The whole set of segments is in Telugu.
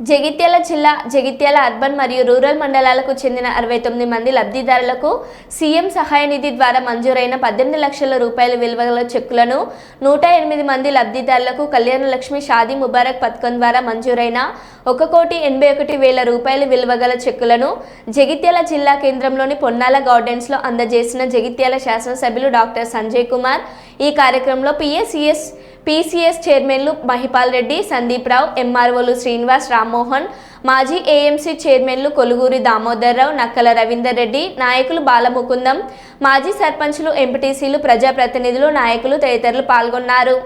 జగిత్యాల జిల్లా జగిత్యాల అర్బన్ మరియు రూరల్ మండలాలకు చెందిన అరవై తొమ్మిది మంది లబ్ధిదారులకు సీఎం సహాయ నిధి ద్వారా మంజూరైన పద్దెనిమిది లక్షల రూపాయల విలువగల చెక్కులను నూట ఎనిమిది మంది లబ్ధిదారులకు కళ్యాణ లక్ష్మి షాదీ ముబారక్ పథకం ద్వారా మంజూరైన ఒక కోటి ఎనభై ఒకటి వేల రూపాయల విలువగల చెక్కులను జగిత్యాల జిల్లా కేంద్రంలోని పొన్నాల గార్డెన్స్లో అందజేసిన జగిత్యాల శాసనసభ్యులు డాక్టర్ సంజయ్ కుమార్ ఈ కార్యక్రమంలో పిఎస్సిఎస్ పీసీఎస్ చైర్మన్లు మహిపాల్ రెడ్డి సందీప్ రావు ఎంఆర్ఓలు శ్రీనివాస్ రామ్మోహన్ మాజీ ఏఎంసీ చైర్మన్లు కొలుగూరి దామోదర్ రావు నక్కల రవీందర్ రెడ్డి నాయకులు బాలముకుందం మాజీ సర్పంచ్లు ఎంపీటీసీలు ప్రజాప్రతినిధులు నాయకులు తదితరులు పాల్గొన్నారు.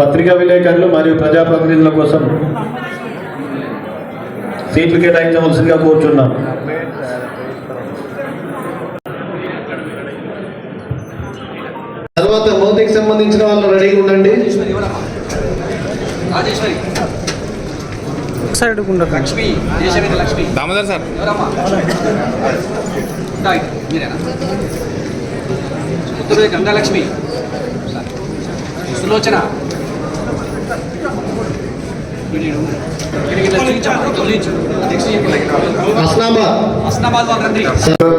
పత్రికా విలేకరులు మరియు ప్రజాప్రతినిధుల కోసం సీట్లు కేటాయించవలసిందిగా కోరుచున్నాం. సంబంధించిన వాళ్ళు రెడీగా ఉండండి. దామోదర్ సార్. గంగాలక్ష్మి. సులోచన.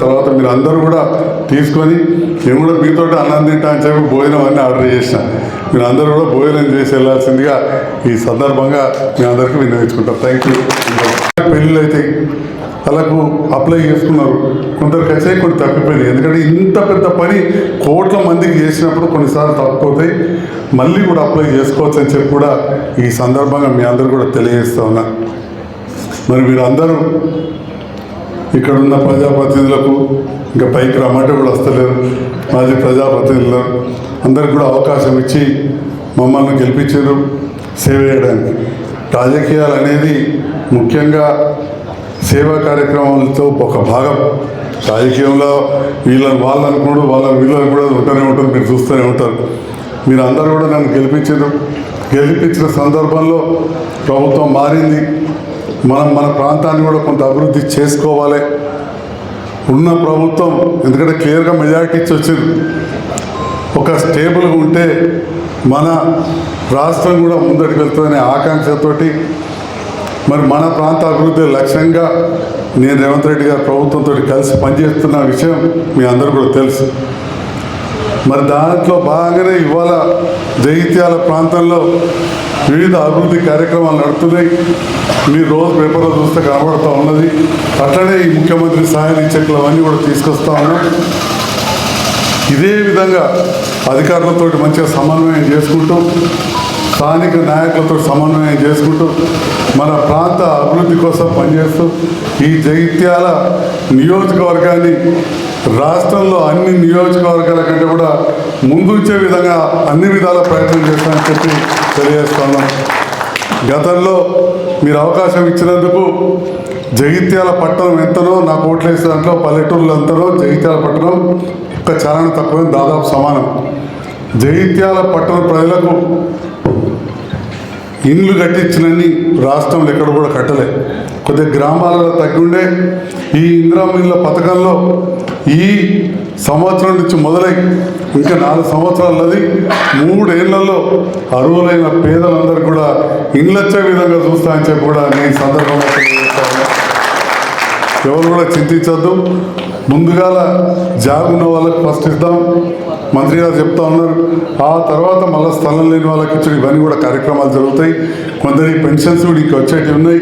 తర్వాత మీరు అందరూ కూడా తీసుకొని నేను కూడా మీతో అన్నం తింటా అని చెప్పి భోజనం అన్నీ ఆర్డర్ చేసిన. మీరు అందరూ కూడా భోజనం చేసి వెళ్ళాల్సిందిగా ఈ సందర్భంగా మీ అందరికీ వినియోగించుకుంటాం థ్యాంక్ యూ పెళ్ళిళ్ళు అయితే వాళ్ళకు అప్లై చేసుకున్నారు. కొందరికి వచ్చాయి కొన్ని తప్పిపోయినాయి ఎందుకంటే ఇంత పెద్ద పని కోట్ల మందికి చేసినప్పుడు కొన్నిసార్లు తప్పిపోతాయి మళ్ళీ కూడా అప్లై చేసుకోవచ్చు అని చెప్పి కూడా ఈ సందర్భంగా మీ అందరూ కూడా తెలియజేస్తా ఉన్నా. మరి మీరందరూ ఇక్కడ ఉన్న ప్రజాప్రతినిధులకు ఇంకా పైకి రమ్మంటే కూడా వస్తలేరు. మాజీ ప్రజాప్రతినిధులు అందరికి కూడా అవకాశం ఇచ్చి మమ్మల్ని గెలిపించారు సేవ చేయడానికి. రాజకీయాలు అనేది ముఖ్యంగా సేవా కార్యక్రమాలతో ఒక భాగం. రాజకీయంలో వీళ్ళని వాళ్ళు అనుకున్నాడు వాళ్ళ వీళ్ళని కూడా ఉంటూనే ఉంటారు మీరు చూస్తూనే ఉంటారు. మీరు అందరూ కూడా నన్ను గెలిపించారు. గెలిపించిన సందర్భంలో ప్రభుత్వం మారింది. మనం మన ప్రాంతాన్ని కూడా కొంత అభివృద్ధి చేసుకోవాలి. ఉన్న ప్రభుత్వం ఎందుకంటే క్లియర్గా మెజారిటీ ఇచ్చి వచ్చింది. ఒక స్టేబుల్గా ఉంటే మన రాష్ట్రం కూడా ముందరికి వెళ్తుందనే ఆకాంక్షతోటి మరి మన ప్రాంత అభివృద్ధి లక్ష్యంగా నేను రేవంత్ రెడ్డి గారు ప్రభుత్వంతో కలిసి పనిచేస్తున్న విషయం మీ అందరూ కూడా తెలుసు. మరి దాంట్లో భాగంగానే ఇవాళ జైత్యాల ప్రాంతంలో వివిధ అభివృద్ధి కార్యక్రమాలు నడుస్తున్నాయి మీరు రోజు పేపర్లో చూస్తే కనబడుతూ ఉన్నది. అట్లనే ఈ ముఖ్యమంత్రి సహాయ నిత్యకులు అవన్నీ కూడా తీసుకొస్తా ఉన్నాం. ఇదే విధంగా అధికారులతో మంచిగా సమన్వయం చేసుకుంటూ స్థానిక నాయకులతో సమన్వయం చేసుకుంటూ మన ప్రాంత అభివృద్ధి కోసం పనిచేస్తూ ఈ జగిత్యాల నియోజకవర్గాన్ని రాష్ట్రంలో అన్ని నియోజకవర్గాల కంటే కూడా ముందుంచే విధంగా అన్ని విధాల ప్రయత్నం చేస్తామని చెప్పి తెలియజేస్తున్నాం. గతంలో మీరు అవకాశం ఇచ్చినందుకు జగిత్యాల పట్టణం ఎంతనో నా కోట్లేసే దాంట్లో పల్లెటూరులు ఎంతనో జగిత్యాల పట్టణం ఒక్క చాలా తక్కువ దాదాపు సమానం. జగిత్యాల పట్టణ ప్రజలకు ఇండ్లు కట్టించినన్ని రాష్ట్రంలో ఎక్కడ కూడా కట్టలే. కొద్దిగా గ్రామాలలో తగ్గుండే ఈ ఇందిరామిల్ల పథకంలో ఈ సంవత్సరం నుంచి మొదలై ఇంకా నాలుగు సంవత్సరాలది మూడేళ్ళలో అరువులైన పేదలందరూ కూడా ఇండ్లొచ్చే విధంగా చూస్తా అని చెప్పి కూడా నేను సందర్భంగా ఎవరు కూడా చింతించద్దు. ముందుగాల జాబ్ ఉన్న వాళ్ళకి ఫస్ట్ ఇద్దాం. మంత్రి గారు చెప్తా ఉన్నారు. ఆ తర్వాత మళ్ళీ స్థలం లేని వాళ్ళకి ఇచ్చిన ఇవన్నీ కూడా కార్యక్రమాలు జరుగుతాయి. కొందరి పెన్షన్స్ కూడా ఇంక వచ్చేటివి ఉన్నాయి.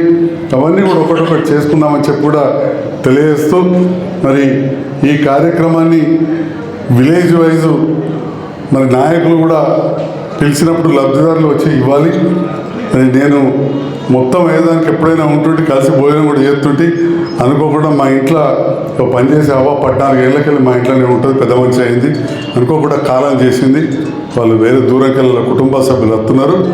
అవన్నీ కూడా ఒకటొకటి చేసుకుందామని చెప్పి కూడా తెలియజేస్తూ మరి ఈ కార్యక్రమాన్ని విలేజ్ వైజు మరి నాయకులు కూడా పిలిచినప్పుడు లబ్ధిదారులు వచ్చి ఇవ్వాలి. మరి నేను మొత్తం ఏదానికి ఎప్పుడైనా ఉంటుంటే కలిసి భోజనం కూడా చేస్తుంటే అనుకోకుండా మా ఇంట్లో ఒక పని చేసే అవ్వ పద్నాలుగు ఏళ్ళకెళ్ళి మా ఇంట్లోనే ఉంటుంది పెద్ద మంచి అయింది. అనుకోకుండా కాలం చేసింది. వాళ్ళు వేరే దూరంకెళ్ళ కుటుంబ సభ్యులు వస్తున్నారు.